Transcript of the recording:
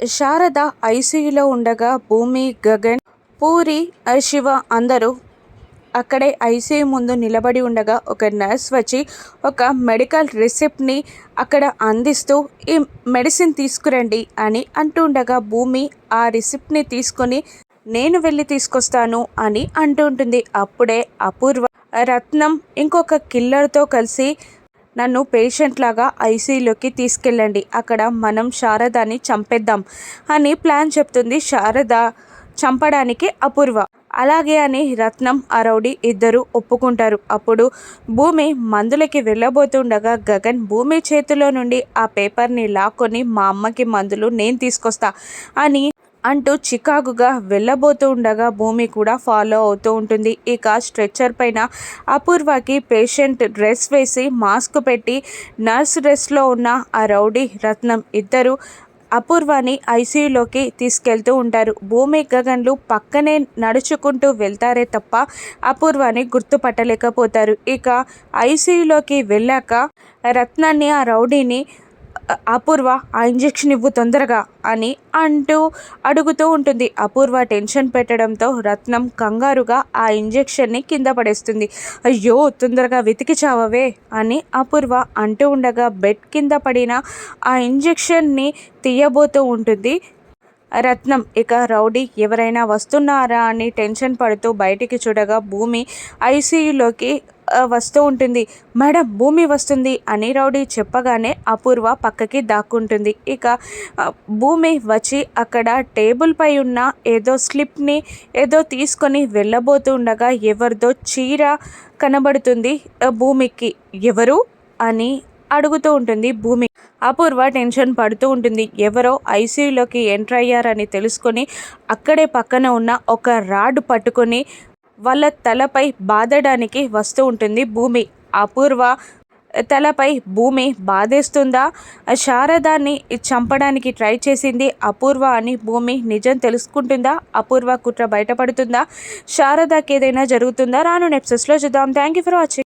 శారద ఐసీయూలో ఉండగా భూమి గగన్ పూరి శివ అందరూ అక్కడే ఐసీయూ ముందు నిలబడి ఉండగా ఒక నర్స్ వచ్చి ఒక మెడికల్ రిసిప్ట్ని అక్కడ అందిస్తూ ఈ మెడిసిన్ తీసుకురండి అని అంటూ ఉండగా భూమి ఆ రిసిప్ట్ని తీసుకొని నేను వెళ్ళి తీసుకొస్తాను అని అంటుంటుంది అప్పుడే అపూర్వ రత్నం ఇంకొక కిల్లర్తో కలిసి నన్ను పేషెంట్ లాగా ఐసీయూలోకి తీసుకెళ్ళండి. అక్కడ మనం శారదాని చంపేద్దాం అని ప్లాన్ చెప్తుంది శారద చంపడానికి అపూర్వ. అలాగే అని రత్నం అరౌడి ఇద్దరు ఒప్పుకుంటారు. అప్పుడు భూమి మందులకి వెళ్ళబోతుండగా గగన్ భూమి చేతిలో నుండి ఆ పేపర్ని లాక్కొని మా అమ్మకి మందులు నేను తీసుకొస్తా అని అంటూ చికాకుగా వెళ్ళబోతూ ఉండగా భూమి కూడా ఫాలో అవుతూ ఉంటుంది. ఇక స్ట్రెచ్చర్ పైన అపూర్వకి పేషెంట్ డ్రెస్ వేసి మాస్క్ పెట్టి నర్స్ డ్రెస్లో ఉన్న ఆ రౌడీ రత్నం ఇద్దరు అపూర్వాని ఐసీయూలోకి తీసుకెళ్తూ ఉంటారు. భూమి గగన్లు పక్కనే నడుచుకుంటూ వెళ్తారే తప్ప అపూర్వాని గుర్తుపట్టలేకపోతారు. ఇక ఐసీయూలోకి వెళ్ళాక రత్నాన్ని ఆ రౌడీని అపూర్వ ఆ ఇంజెక్షన్ ఇవ్వు తొందరగా అని అంటూ అడుగుతూ ఉంటుంది. అపూర్వ టెన్షన్ పెట్టడంతో రత్నం కంగారుగా ఆ ఇంజెక్షన్ని కింద పడేస్తుంది. అయ్యో తొందరగా వెతికి చావవే అని అపూర్వ అంటూ ఉండగా బెడ్ కింద పడిన ఆ ఇంజెక్షన్ని తీయబోతూ ఉంటుంది. రత్నం ఇక రౌడీ ఎవరైనా వస్తున్నారా అని టెన్షన్ పడుతూ బయటికి చూడగా భూమి ఐసీయూలోకి వస్తూ ఉంటుంది. మేడం భూమి వస్తుంది అని రౌడీ చెప్పగానే అపూర్వ పక్కకి దాక్కుంటుంది. ఇక భూమి వచ్చి అక్కడ టేబుల్ పై ఉన్న ఏదో స్లిప్ని ఏదో తీసుకొని వెళ్ళబోతుండగా ఎవరిదో చీర కనబడుతుంది భూమికి. ఎవరు? అని అడుగుతూ ఉంటుంది భూమి. అపూర్వ టెన్షన్ పడుతూ ఉంటుంది. ఎవరో ఐసీయూలోకి ఎంటర్ అయ్యారని తెలుసుకొని అక్కడే పక్కన ఉన్న ఒక రాడ్ పట్టుకొని వాళ్ళ తలపై బాదడానికి వస్తూ ఉంటుంది భూమి. అపూర్వ తలపై భూమి బాధేస్తుందా? శారదాన్ని చంపడానికి ట్రై చేసింది అపూర్వ అని భూమి నిజం తెలుసుకుంటుందా? అపూర్వ కుట్ర బయటపడుతుందా? శారదాకి ఏదైనా జరుగుతుందా? రాను నెప్సెస్లో చూద్దాం. Thank you for watching